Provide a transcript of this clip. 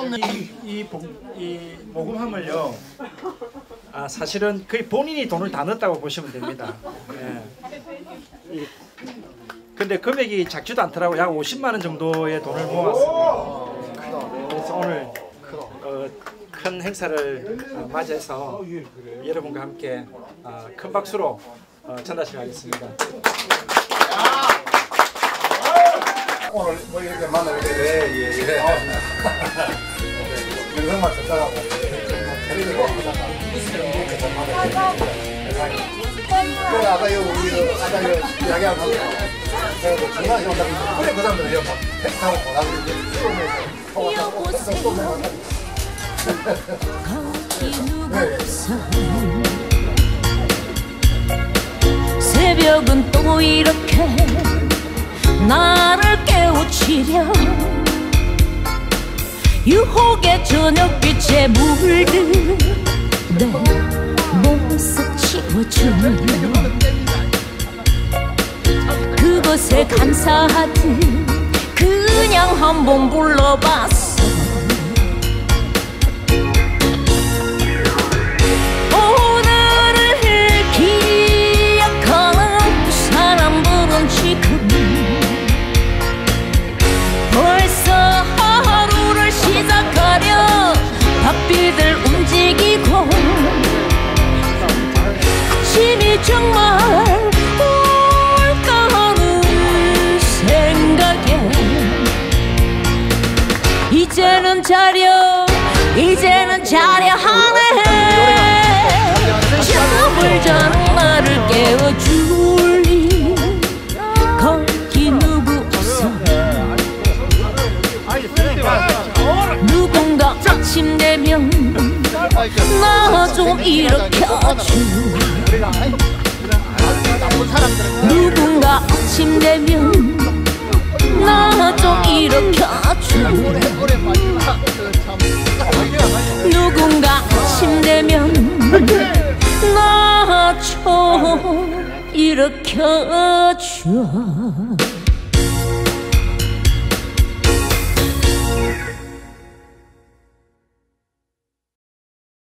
그립습니다 이, 이, 복- 이 모금함을요. 아 사실은 거의 본인이 돈을 다 넣었다고 보시면 됩니다. 예. 이, 근데 금액이 작지도 않더라고. 약 50만 원 정도의 돈을 모았습니다. 그래서 오늘 어, 큰 행사를 어, 맞이해서 여러분과 함께 어, 큰 박수로 어, 전달식 하겠습니다. 오늘 뭐 이렇게 만나게 되네. 예, 듣다가고. 재밌고 하다가 그래 아까 요 우리 아까 요 이야기하고. 그래도 중간에 온다고 그래 그 사람들 이거 막 택시 타고 또 내가. 새벽은 또 이렇게 나를 깨우치려 유혹의 저녁빛에 물든 내 모습 치워주며 그것에 감사하듯 그냥 한번 불러봤어 정말 올까 하는 생각에 이제는 자려 이제는 자려 하네. 잠을 자는 나를 깨워줄리 거기 누구 없어. 누군가 아침 되면 나 좀 일으켜줘 누군가 아침 되면 나 좀 일으켜줘 누군가 아침 되면 나 좀 일으켜줘